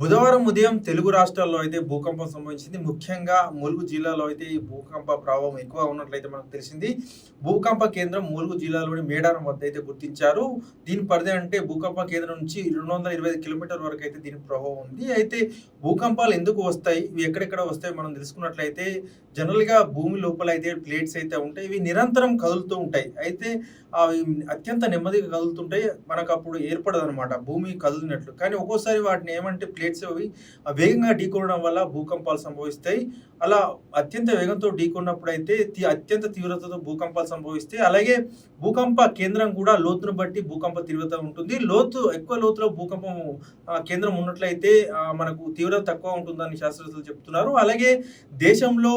బుధవారం ఉదయం తెలుగు రాష్ట్రాల్లో అయితే భూకంపం సంభవించింది. ముఖ్యంగా ములుగు జిల్లాలో అయితే ఈ భూకంప ప్రభావం ఎక్కువ ఉన్నట్లయితే మనకు తెలిసింది. భూకంప కేంద్రం ములుగు జిల్లాలోని మేడారం వద్ద అయితే గుర్తించారు. దీని పరిధి అంటే భూకంప కేంద్రం నుంచి రెండు వందల ఇరవై ఐదు కిలోమీటర్ వరకు అయితే దీని ప్రభావం ఉంది. అయితే భూకంపాలు ఎందుకు వస్తాయి? ఇవి ఎక్కడెక్కడ వస్తాయి? మనం తెలుసుకున్నట్లయితే జనరల్గా భూమి లోపల అయితే ప్లేట్స్ అయితే ఉంటాయి. ఇవి నిరంతరం కదులుతూ ఉంటాయి. అయితే అవి అత్యంత నెమ్మదిగా కదులుతుంటాయి. మనకు అప్పుడు ఏర్పడదు అనమాట భూమి కదిలినట్లు. కానీ ఒక్కోసారి వాటిని ఏమంటే ప్లేట్స్ అవి వేగంగా ఢీకొనడం వల్ల భూకంపాలు సంభవిస్తాయి. అలా అత్యంత వేగంతో ఢీకొన్నప్పుడు అయితే అత్యంత తీవ్రతతో భూకంపాలు సంభవిస్తాయి. అలాగే భూకంప కేంద్రం కూడా లోతును బట్టి భూకంప తీవ్రత ఉంటుంది. లోతు ఎక్కువ లోతులో భూకంపం కేంద్రం ఉన్నట్లయితే మనకు తీవ్రత తక్కువ ఉంటుందని శాస్త్రవేత్తలు చెప్తున్నారు. అలాగే దేశంలో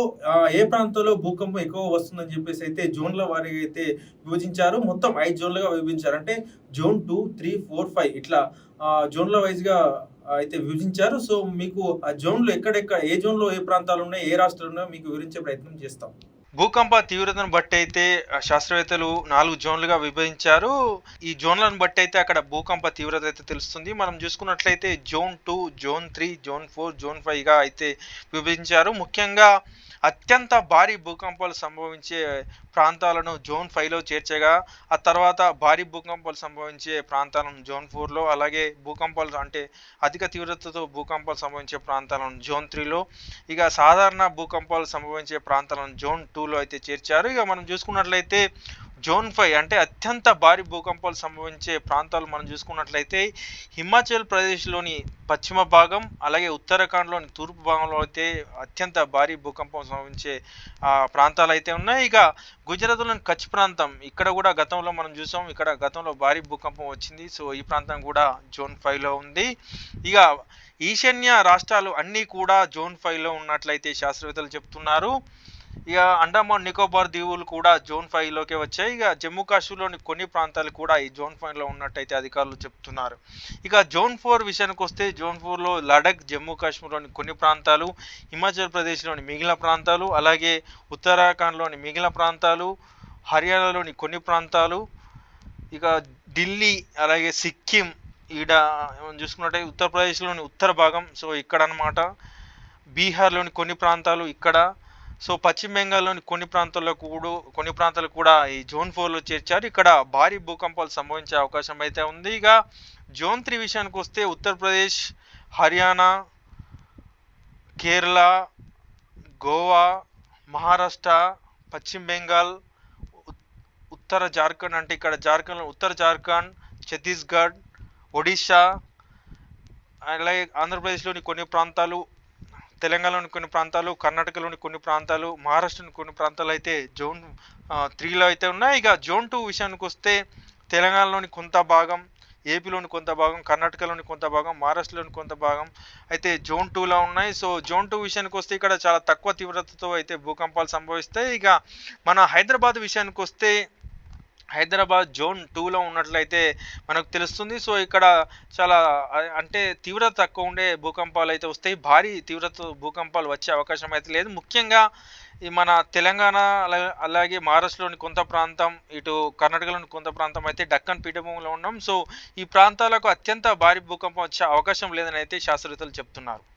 ఏ ప్రాంతంలో భూకంపం ఎక్కువ వస్తుందని చెప్పేసి అయితే జోన్ల వారీగా అయితే విభజించారు. మొత్తం ఐదు జోన్లుగా విభజించారు. అంటే zone two three four five ఇట్లా జోన్ల వైజ్గా అయితే విభజించారు. సో మీకు ఆ జోన్లు ఎక్కడెక్కడ ఏ జోన్లో ఏ ప్రాంతాలు ఉన్నాయి ఏ రాష్ట్రాలు ఉన్నాయో మీకు వివరించే ప్రయత్నం చేస్తాం. భూకంప తీవ్రతను బట్టి అయితే శాస్త్రవేత్తలు నాలుగు జోన్లుగా విభజించారు. ఈ జోన్లను బట్టి అయితే అక్కడ భూకంప తీవ్రత అయితే తెలుస్తుంది. మనం చూసుకున్నట్లయితే zone two zone three zone four zone ఫైవ్గా అయితే విభజించారు. ముఖ్యంగా అత్యంత భారీ భూకంపాలు సంభవించే ప్రాంతాలను జోన్ ఫైవ్లో చేర్చగా ఆ తర్వాత భారీ భూకంపాలు సంభవించే ప్రాంతాలను జోన్ ఫోర్లో అలాగే భూకంపాలు అంటే అధిక తీవ్రతతో భూకంపాలు సంభవించే ప్రాంతాలను జోన్ త్రీలో ఇక సాధారణ భూకంపాలు సంభవించే ప్రాంతాలను జోన్ టూలో అయితే చేర్చారు. ఇక మనం చూసుకున్నట్లయితే జోన్ ఫైవ్ అంటే అత్యంత భారీ భూకంపాలు సంభవించే ప్రాంతాలు మనం చూసుకున్నట్లయితే హిమాచల్ ప్రదేశ్లోని పశ్చిమ భాగం అలాగే ఉత్తరాఖండ్లోని తూర్పు భాగంలో అయితే అత్యంత భారీ భూకంపం సంభవించే ప్రాంతాలు అయితే ఉన్నాయి. ఇక గుజరాత్లోని కచ్ ప్రాంతం ఇక్కడ కూడా గతంలో మనం చూసాం ఇక్కడ గతంలో భారీ భూకంపం వచ్చింది. సో ఈ ప్రాంతం కూడా జోన్ ఫైవ్లో ఉంది. ఇక ఈశాన్య రాష్ట్రాలు అన్నీ కూడా జోన్ ఫైవ్లో ఉన్నట్లయితే శాస్త్రవేత్తలు చెప్తున్నారు. ఇక అండమాన్ నికోబార్ దీవులు కూడా జోన్ ఫైవ్లోకి వచ్చాయి. ఇక జమ్మూ కాశ్మీర్లోని కొన్ని ప్రాంతాలు కూడా ఈ జోన్ ఫైవ్లో ఉన్నట్టయితే అధికారులు చెప్తున్నారు. ఇక జోన్ ఫోర్ విషయానికి వస్తే జోన్ ఫోర్లో లడక్ జమ్మూ కాశ్మీర్లోని కొన్ని ప్రాంతాలు హిమాచల్ ప్రదేశ్లోని మిగిలిన ప్రాంతాలు అలాగే ఉత్తరాఖండ్లోని మిగిలిన ప్రాంతాలు హర్యానాలోని కొన్ని ప్రాంతాలు ఇక ఢిల్లీ అలాగే సిక్కిం ఈడ చూసుకున్నట్టయితే ఉత్తరప్రదేశ్లోని ఉత్తర భాగం సో ఇక్కడ అన్నమాట బీహార్లోని కొన్ని ప్రాంతాలు ఇక్కడ సో పశ్చిమ బెంగాల్లోని కొన్ని ప్రాంతాల్లో కూడా కొన్ని ప్రాంతాలు కూడా ఈ జోన్ ఫోర్లో చేర్చారు. ఇక్కడ భారీ భూకంపాలు సంభవించే అవకాశం అయితే ఉంది. ఇక జోన్ త్రీ విషయానికి వస్తే ఉత్తరప్రదేశ్ హర్యానా కేరళ గోవా మహారాష్ట్ర పశ్చిమ బెంగాల్ ఉత్తర జార్ఖండ్ అంటే ఇక్కడ జార్ఖండ్ ఉత్తర జార్ఖండ్ ఛత్తీస్గఢ్ ఒడిశా అలాగే ఆంధ్రప్రదేశ్లోని కొన్ని ప్రాంతాలు తెలంగాణలోని కొన్ని ప్రాంతాలు కర్ణాటకలోని కొన్ని ప్రాంతాలు మహారాష్ట్రలోని కొన్ని ప్రాంతాలు అయితే జోన్ త్రీలో అయితే ఉన్నాయి. ఇక జోన్ టూ విషయానికి వస్తే తెలంగాణలోని కొంత భాగం ఏపీలోని కొంత భాగం కర్ణాటకలోని కొంత భాగం మహారాష్ట్రలోని కొంత భాగం అయితే జోన్ టూలో ఉన్నాయి. సో జోన్ టూ విషయానికి వస్తే ఇక్కడ చాలా తక్కువ తీవ్రతతో అయితే భూకంపాలు సంభవిస్తాయి. ఇక మన హైదరాబాద్ విషయానికి వస్తే హైదరాబాద్ జోన్ టూలో ఉన్నట్లయితే మనకు తెలుస్తుంది. సో ఇక్కడ చాలా అంటే తీవ్రత తక్కువ ఉండే భూకంపాలు అయితే వస్తాయి. భారీ తీవ్రత భూకంపాలు వచ్చే అవకాశం అయితే లేదు. ముఖ్యంగా ఈ మన తెలంగాణ అలా- అలాగే మహారాష్ట్రలోని కొంత ప్రాంతం ఇటు కర్ణాటకలోని కొంత ప్రాంతం అయితే డక్కన్ పీఠభూమిలో ఉన్నాం. సో ఈ ప్రాంతాలకు అత్యంత భారీ భూకంపం వచ్చే అవకాశం లేదని అయితే శాస్త్రవేత్తలు చెప్తున్నారు.